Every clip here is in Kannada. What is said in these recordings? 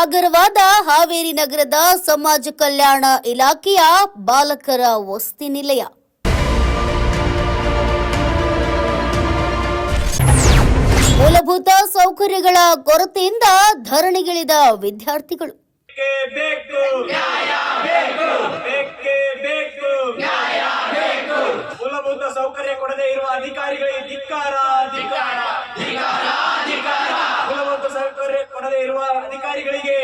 ಆಗರವಾದ ಹಾವೇರಿ ನಗರದ ಸಮಾಜ ಕಲ್ಯಾಣ ಇಲಾಖೆಯ ಬಾಲಕರ ವಸತಿ ನಿಲಯ. ಮೂಲಭೂತ ಸೌಕರ್ಯಗಳ ಕೊರತೆಯಿಂದ ಧರಣಿಗಿಳಿದ ವಿದ್ಯಾರ್ಥಿಗಳು. ಮೂಲಭೂತ ಸೌಕರ್ಯ ಕೊಡದೇ ಇರುವ ಅಧಿಕಾರಿಗಳಿಗೆ ಧಿಕ್ಕಾರ ಧಿಕ್ಕಾರ. ಅಧಿಕಾರಿಗಳಿಗೆ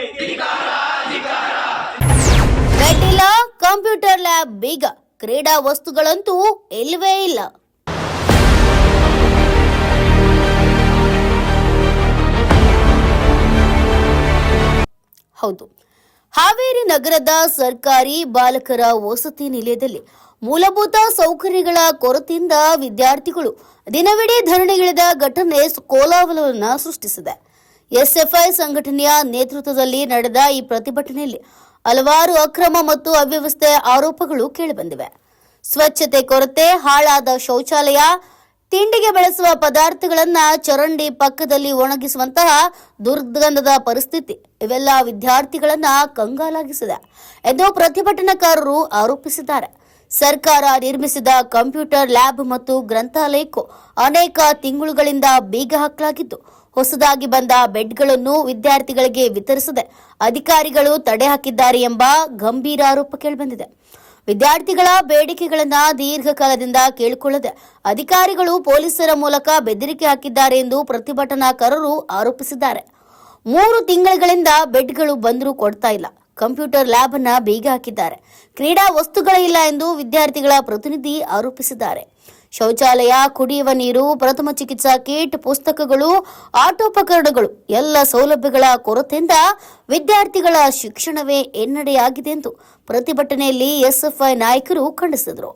ಧಿಕ್ಕಾರ ಕಂಪ್ಯೂಟರ್ ಲ್ಯಾಬ್ ಬೀಗ ಕ್ರೀಡಾ ವಸ್ತುಗಳಂತೂ ಇಲ್ಲವೇ ಇಲ್ಲ. ಹೌದು. ಹಾವೇರಿ ನಗರದ ಸರ್ಕಾರಿ ಬಾಲಕರ ವಸತಿ ನಿಲಯದಲ್ಲಿ ಮೂಲಭೂತ ಸೌಕರ್ಯಗಳ ಕೊರತೆಯಿಂದ ವಿದ್ಯಾರ್ಥಿಗಳು ದಿನವಿಡೀ ಧರಣಿಗಿಳಿದ ಘಟನೆ ಕೋಲಾಹಲವನ್ನು ಸೃಷ್ಟಿಸಿದೆ. ಎಸ್ಎಫ್ಐ ಸಂಘಟನೆಯ ನೇತೃತ್ವದಲ್ಲಿ ನಡೆದ ಈ ಪ್ರತಿಭಟನೆಯಲ್ಲಿ ಹಲವಾರು ಅಕ್ರಮ ಮತ್ತು ಅವ್ಯವಸ್ಥೆ ಆರೋಪಗಳು ಕೇಳಿಬಂದಿವೆ. ಸ್ವಚ್ಛತೆ ಕೊರತೆ, ಹಾಳಾದ ಶೌಚಾಲಯ, ತಿಂಡಿಗೆ ಬಳಸುವ ಪದಾರ್ಥಗಳನ್ನ ಚರಂಡಿ ಪಕ್ಕದಲ್ಲಿ ಒಣಗಿಸುವಂತಹ ದುರ್ಗಂಧದ ಪರಿಸ್ಥಿತಿ, ಇವೆಲ್ಲ ವಿದ್ಯಾರ್ಥಿಗಳನ್ನ ಕಂಗಾಲಾಗಿಸಿದೆ ಎಂದು ಪ್ರತಿಭಟನಾಕಾರರು ಆರೋಪಿಸಿದ್ದಾರೆ. ಸರ್ಕಾರ ನಿರ್ಮಿಸಿದ ಕಂಪ್ಯೂಟರ್ ಲ್ಯಾಬ್ ಮತ್ತು ಗ್ರಂಥಾಲಯಕ್ಕೂ ಅನೇಕ ತಿಂಗಳುಗಳಿಂದ ಬೀಗ ಹಾಕಲಾಗಿದ್ದು ಹೊಸದಾಗಿ ಬಂದ ಬೆಡ್ಗಳನ್ನು ವಿದ್ಯಾರ್ಥಿಗಳಿಗೆ ವಿತರಿಸದೆ. ಅಧಿಕಾರಿಗಳು ತಡೆ ಹಾಕಿದ್ದಾರೆ ಎಂಬ ಗಂಭೀರ ಆರೋಪ ಕೇಳಿಬಂದಿದೆ. ವಿದ್ಯಾರ್ಥಿಗಳ ಬೇಡಿಕೆಗಳನ್ನ ದೀರ್ಘಕಾಲದಿಂದ ಕೇಳಿಕೊಳ್ಳದೆ ಅಧಿಕಾರಿಗಳು ಪೊಲೀಸರ ಮೂಲಕ ಬೆದರಿಕೆ ಹಾಕಿದ್ದಾರೆ ಎಂದು ಪ್ರತಿಭಟನಾಕಾರರು ಆರೋಪಿಸಿದ್ದಾರೆ. ಮೂರು ತಿಂಗಳುಗಳಿಂದ ಬೆಡ್ಗಳು ಬಂದರೂ ಕೊಡ್ತಾ ಇಲ್ಲ. ಕಂಪ್ಯೂಟರ್ ಲ್ಯಾಬ್ ಅನ್ನ ಬೀಗ ಹಾಕಿದ್ದಾರೆ. ಕ್ರೀಡಾ ವಸ್ತುಗಳೇ ಇಲ್ಲ ಎಂದು ವಿದ್ಯಾರ್ಥಿಗಳ ಪ್ರತಿನಿಧಿ ಆರೋಪಿಸಿದ್ದಾರೆ. ಶೌಚಾಲಯ, ಕುಡಿಯುವ ನೀರು, ಪ್ರಥಮ ಚಿಕಿತ್ಸಾ ಕಿಟ್, ಪುಸ್ತಕಗಳು, ಆಟೋಪಕರಣಗಳು, ಎಲ್ಲ ಸೌಲಭ್ಯಗಳ ಕೊರತೆಯಿಂದ ವಿದ್ಯಾರ್ಥಿಗಳ ಶಿಕ್ಷಣವೇ ಎನ್ನಡೆಯಾಗಿದೆ ಎಂದು ಪ್ರತಿಭಟನೆಯಲ್ಲಿ ಎಸ್ಎಫ್ಐ ನಾಯಕರು ಖಂಡಿಸಿದರು.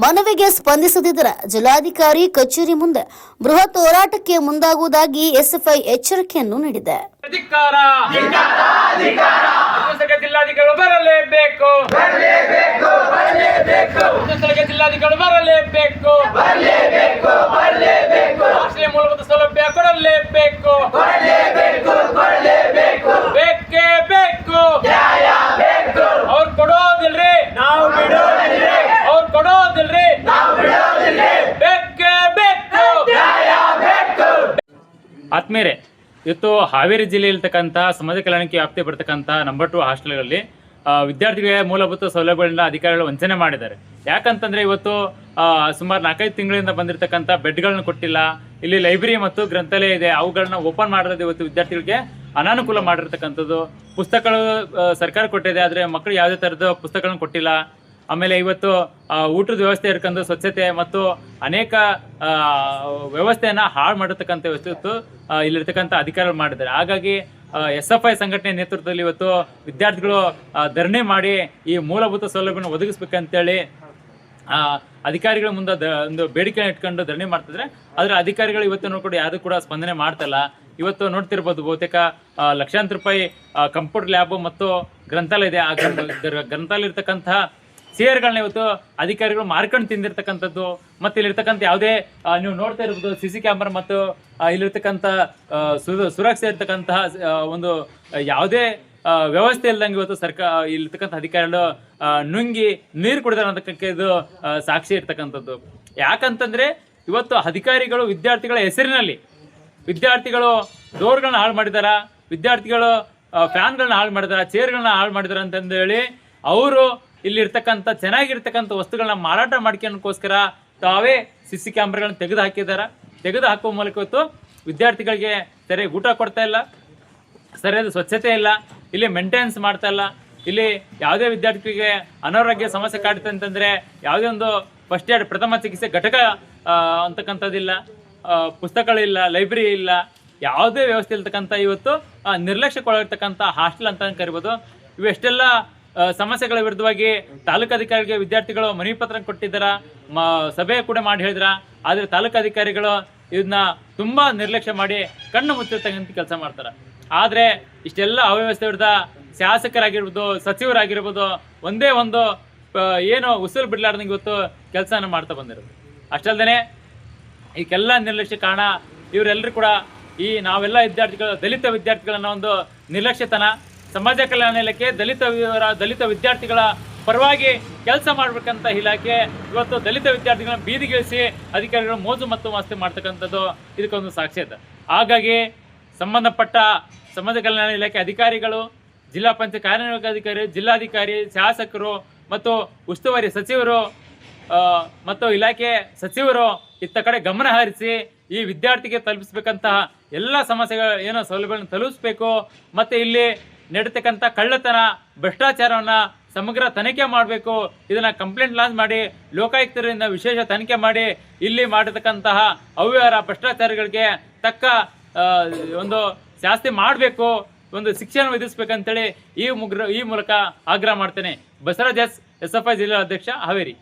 ಮನವಿಗೆ ಸ್ಪಂದಿಸದಿದ್ದರ ಜಿಲ್ಲಾಧಿಕಾರಿ ಕಚೇರಿ ಮುಂದೆ ಬೃಹತ್ ಹೋರಾಟಕ್ಕೆ ಮುಂದಾಗುವುದಾಗಿ ಎಸ್ಎಫ್ಐ ಎಚ್ಚರಿಕೆಯನ್ನು ನೀಡಿದೆ. ಜಿಲ್ಲಾಧಿಕಾರಿಗಳು ಬರಲೇಬೇಕು! ಪುಸ್ತಕ ಬರಲೇಬೇಕು. ಬರಲೇಬೇಕು ರಾಷ್ಟ್ರೀಯ ಮೂಲಭೂತ ಸೌಲಭ್ಯ ಕೊಡಲೇಬೇಕು. ಬೇಕೇ ಬೇಕು. ಅವ್ರು ಕೊಡೋದಿಲ್ರಿ. ನಾವು ಬಿಡೋದಿಲ್ರಿ. ಅವ್ರು ಕೊಡೋದಿಲ್ರಿ. ಬೇಕೇ ಬೇಕು. ಆತ್ಮೇರೆ ಇವತ್ತು ಹಾವೇರಿ ಜಿಲ್ಲೆಯಲ್ಲಿರ್ತಕ್ಕಂಥ ಸಮಾಜ ಕಲ್ಯಾಣಕ್ಕೆ ವ್ಯಾಪ್ತಿ ಬರ್ತಕ್ಕಂಥ ನಂಬರ್ ಟು ಹಾಸ್ಟೆಲ್ಗಳಲ್ಲಿ ವಿದ್ಯಾರ್ಥಿಗಳಿಗೆ ಮೂಲಭೂತ ಸೌಲಭ್ಯಗಳನ್ನ ಅಧಿಕಾರಿಗಳು ವಂಚನೆ ಮಾಡಿದ್ದಾರೆ. ಯಾಕಂತಂದ್ರೆ ಇವತ್ತು ಸುಮಾರು ನಾಲ್ಕೈದು ತಿಂಗಳಿಂದ ಬಂದಿರತಕ್ಕಂಥ ಬೆಡ್ಗಳನ್ನ ಕೊಟ್ಟಿಲ್ಲ. ಇಲ್ಲಿ ಲೈಬ್ರರಿ ಮತ್ತು ಗ್ರಂಥಾಲಯ ಇದೆ. ಅವುಗಳನ್ನ ಓಪನ್ ಮಾಡೋದು ಇವತ್ತು ವಿದ್ಯಾರ್ಥಿಗಳಿಗೆ ಅನಾನುಕೂಲ ಮಾಡಿರ್ತಕ್ಕಂಥದ್ದು. ಪುಸ್ತಕಗಳು ಸರ್ಕಾರ ಕೊಟ್ಟಿದೆ, ಆದರೆ ಮಕ್ಕಳು ಯಾವುದೇ ಥರದ ಪುಸ್ತಕಗಳನ್ನ ಕೊಟ್ಟಿಲ್ಲ. ಆಮೇಲೆ ಇವತ್ತು ಊಟದ ವ್ಯವಸ್ಥೆ ಇರ್ಕೊಂಡು ಸ್ವಚ್ಛತೆ ಮತ್ತು ಅನೇಕ ವ್ಯವಸ್ಥೆಯನ್ನು ಹಾಳು ಮಾಡಿರ್ತಕ್ಕಂಥ ವ್ಯವಸ್ಥೆ ಇವತ್ತು ಇಲ್ಲಿರ್ತಕ್ಕಂಥ ಅಧಿಕಾರಿಗಳು ಮಾಡಿದ್ದಾರೆ. ಹಾಗಾಗಿ ಎಸ್ ಎಫ್ ಐ ಸಂಘಟನೆ ನೇತೃತ್ವದಲ್ಲಿ ಇವತ್ತು ವಿದ್ಯಾರ್ಥಿಗಳು ಧರಣೆ ಮಾಡಿ ಈ ಮೂಲಭೂತ ಸೌಲಭ್ಯನ ಒದಗಿಸ್ಬೇಕಂತೇಳಿ ಅಧಿಕಾರಿಗಳ ಮುಂದೆ ಒಂದು ಬೇಡಿಕೆ ಇಟ್ಕೊಂಡು ಧರಣಿ ಮಾಡ್ತಿದ್ರೆ, ಆದ್ರೆ ಅಧಿಕಾರಿಗಳು ಇವತ್ತು ನೋಡ್ಕೊಂಡು ಯಾರು ಕೂಡ ಸ್ಪಂದನೆ ಮಾಡ್ತಲ್ಲ. ಇವತ್ತು ನೋಡ್ತಿರ್ಬೋದು ಬಹುತೇಕ ಲಕ್ಷಾಂತರ ರೂಪಾಯಿ ಕಂಪ್ಯೂಟರ್ ಲ್ಯಾಬ್ ಮತ್ತು ಗ್ರಂಥಾಲಯ ಇದೆ. ಆ ಗ್ರಂಥ- ಗ್ರ- ಗ್ರಂಥಾಲಯ ಇರ್ತಕ್ಕಂತಹ ಸೇರ್ಗಳನ್ನ ಇವತ್ತು ಅಧಿಕಾರಿಗಳು ಮಾರ್ಕೊಂಡು ತಿಂದಿರ್ತಕ್ಕಂಥದ್ದು, ಮತ್ತೆ ಇಲ್ಲಿರ್ತಕ್ಕಂಥ ಯಾವುದೇ ನೀವು ನೋಡ್ತಾ ಇರ್ಬೋದು ಸಿ ಸಿ ಕ್ಯಾಮ್ರಾ ಮತ್ತು ಇಲ್ಲಿರ್ತಕ್ಕಂಥ ಸುರಕ್ಷೆ ಇರ್ತಕ್ಕಂತಹ ಒಂದು ಯಾವುದೇ ವ್ಯವಸ್ಥೆ ಇಲ್ದಂಗೆ ಇವತ್ತು ಸರ್ಕಾರ ಇಲ್ಲಿರ್ತಕ್ಕಂಥ ಅಧಿಕಾರಿಗಳು ನುಂಗಿ ನೀರು ಕುಡಿದಾರೆ ಅಂತಕ್ಕಂಥ ಇದು ಸಾಕ್ಷಿ ಇರ್ತಕ್ಕಂಥದ್ದು. ಯಾಕಂತಂದ್ರೆ ಇವತ್ತು ಅಧಿಕಾರಿಗಳು, ವಿದ್ಯಾರ್ಥಿಗಳ ಹೆಸರಿನಲ್ಲಿ ವಿದ್ಯಾರ್ಥಿಗಳು ಡೋರ್ಗಳನ್ನ ಹಾಳು ಮಾಡಿದಾರ, ವಿದ್ಯಾರ್ಥಿಗಳು ಫ್ಯಾನ್ಗಳನ್ನ ಹಾಳು ಮಾಡಿದಾರ, ಚೇರ್ಗಳನ್ನ ಹಾಳು ಮಾಡಿದಾರ ಅಂತಂದು ಹೇಳಿ ಅವರು ಇಲ್ಲಿರ್ತಕ್ಕಂಥ, ಚೆನ್ನಾಗಿರ್ತಕ್ಕಂಥ ವಸ್ತುಗಳನ್ನ ಮಾರಾಟ ಮಾಡ್ಕೊಳ್ಳೋಕ್ಕೋಸ್ಕರ ತಾವೇ ಸಿ ಸಿ ಕ್ಯಾಮ್ರಾಗಳನ್ನ ತೆಗೆದು ಹಾಕಿದಾರ ತೆಗೆದು ಹಾಕುವ ಮೂಲಕ ಇವತ್ತು ವಿದ್ಯಾರ್ಥಿಗಳಿಗೆ ಸರಿಯಾಗಿ ಊಟ ಕೊಡ್ತಾ ಇಲ್ಲ, ಸರಿಯಾದ ಸ್ವಚ್ಛತೆ ಇಲ್ಲ ಇಲ್ಲಿ ಮೇಂಟೆನೆನ್ಸ್ ಮಾಡ್ತಾ ಇಲ್ಲ. ಇಲ್ಲಿ ಯಾವುದೇ ವಿದ್ಯಾರ್ಥಿಗಳಿಗೆ ಅನಾರೋಗ್ಯ ಸಮಸ್ಯೆ ಕಾಡುತ್ತೆ ಅಂತಂದ್ರೆ ಯಾವುದೇ ಒಂದು ಫಸ್ಟ್ ಏಡ್ ಪ್ರಥಮ ಚಿಕಿತ್ಸೆ ಘಟಕ ಅಂತಕ್ಕಂಥದ್ದಿಲ್ಲ. ಪುಸ್ತಕಗಳಿಲ್ಲ ಲೈಬ್ರರಿ ಇಲ್ಲ. ಯಾವುದೇ ವ್ಯವಸ್ಥೆ ಇರ್ತಕ್ಕಂಥ ಇವತ್ತು ನಿರ್ಲಕ್ಷ್ಯಕ್ಕೊಳಗಿರ್ತಕ್ಕಂಥ ಹಾಸ್ಟೆಲ್ ಅಂತ ಕರಿಬೋದು. ಇವೆಷ್ಟೆಲ್ಲ ಸಮಸ್ಯೆಗಳ ವಿರುದ್ಧವಾಗಿ ತಾಲೂಕು ಅಧಿಕಾರಿಗೆ ವಿದ್ಯಾರ್ಥಿಗಳು ಮನವಿ ಪತ್ರ ಕೊಟ್ಟಿದ್ದಾರ? ಮ, ಸಭೆ ಕೂಡ ಮಾಡಿ ಹೇಳಿದ್ರ? ಆದರೆ ತಾಲೂಕು ಅಧಿಕಾರಿಗಳು ಇದನ್ನ ತುಂಬಾ ನಿರ್ಲಕ್ಷ್ಯ ಮಾಡಿ ಕಣ್ಣು ಮುಚ್ಚಿರ್ತಕ್ಕಂಥ ಕೆಲಸ ಮಾಡ್ತಾರೆ? ಆದ್ರೆ ಇಷ್ಟೆಲ್ಲ ಅವ್ಯವಸ್ಥೆ ವಿರುದ್ಧ ಶಾಸಕರಾಗಿರ್ಬೋದು, ಸಚಿವರಾಗಿರ್ಬೋದು, ಒಂದೇ ಒಂದು ಏನು ಉಸಿರು ಬಿಡ್ಲಾರ್ದಂಗೆ ಇವತ್ತು ಕೆಲಸನ ಮಾಡ್ತಾ ಬಂದಿರೋದು. ಅಷ್ಟಲ್ದೇ ಈಗೆಲ್ಲ ನಿರ್ಲಕ್ಷ್ಯ ಕಾರಣ ಇವರೆಲ್ಲರೂ ಕೂಡ ಈ ನಾವೆಲ್ಲ ವಿದ್ಯಾರ್ಥಿಗಳು, ದಲಿತ ವಿದ್ಯಾರ್ಥಿಗಳನ್ನ ಒಂದು ನಿರ್ಲಕ್ಷ್ಯತನ ಸಮಾಜ ಕಲ್ಯಾಣ ಇಲಾಖೆ, ದಲಿತ ದಲಿತ ವಿದ್ಯಾರ್ಥಿಗಳ ಪರವಾಗಿ ಕೆಲಸ ಮಾಡಬೇಕಂತ ಇಲಾಖೆ ಇವತ್ತು ದಲಿತ ವಿದ್ಯಾರ್ಥಿಗಳನ್ನ ಬೀದಿಗಿಳಿಸಿ ಅಧಿಕಾರಿಗಳು ಮೋಜು ಮತ್ತು ಮಾಸ್ತಿ ಮಾಡ್ತಕ್ಕಂಥದ್ದು ಇದಕ್ಕೊಂದು ಸಾಕ್ಷ್ಯತೆ ಹಾಗಾಗಿ ಸಂಬಂಧಪಟ್ಟ ಸಮಾಜ ಕಲ್ಯಾಣ ಇಲಾಖೆ ಅಧಿಕಾರಿಗಳು, ಜಿಲ್ಲಾ ಪಂಚಾಯತ್ ಕಾರ್ಯನಿರ್ವಾಹಕ ಅಧಿಕಾರಿ ಜಿಲ್ಲಾಧಿಕಾರಿ, ಶಾಸಕರು ಮತ್ತು ಉಸ್ತುವಾರಿ ಸಚಿವರು ಮತ್ತು ಇಲಾಖೆ ಸಚಿವರು ಇತ್ತ ಕಡೆ ಗಮನ ಹರಿಸಿ ಈ ವಿದ್ಯಾರ್ಥಿಗೆ ತಲುಪಿಸ್ಬೇಕಂತಹ ಎಲ್ಲ ಸಮಸ್ಯೆಗಳ ಏನೋ ಸೌಲಭ್ಯಗಳನ್ನು ತಲುಪಿಸ್ಬೇಕು. ಮತ್ತು ಇಲ್ಲಿ ನಡೀತಕ್ಕಂಥ ಕಳ್ಳತನ, ಭ್ರಷ್ಟಾಚಾರವನ್ನು ಸಮಗ್ರ ತನಿಖೆ ಮಾಡಬೇಕು. ಇದನ್ನು ಕಂಪ್ಲೇಂಟ್ ಲಾಂಚ್ ಮಾಡಿ, ಲೋಕಾಯುಕ್ತರಿಂದ ವಿಶೇಷ ತನಿಖೆ ಮಾಡಿ, ಇಲ್ಲಿ ಮಾಡಿರ್ತಕ್ಕಂತಹ ಅವ್ಯವಹಾರ, ಭ್ರಷ್ಟಾಚಾರಗಳಿಗೆ ತಕ್ಕ ಒಂದು ಶಾಸ್ತಿ ಮಾಡಬೇಕು, ಒಂದು ಶಿಕ್ಷಣ ವಿಧಿಸ್ಬೇಕಂತೇಳಿ ಈ ಮುಗ್ರ ಈ ಮೂಲಕ ಆಗ್ರಹ ಮಾಡ್ತೇನೆ. Basavaraj S S F I ಜಿಲ್ಲಾ ಅಧ್ಯಕ್ಷ ಹಾವೇರಿ.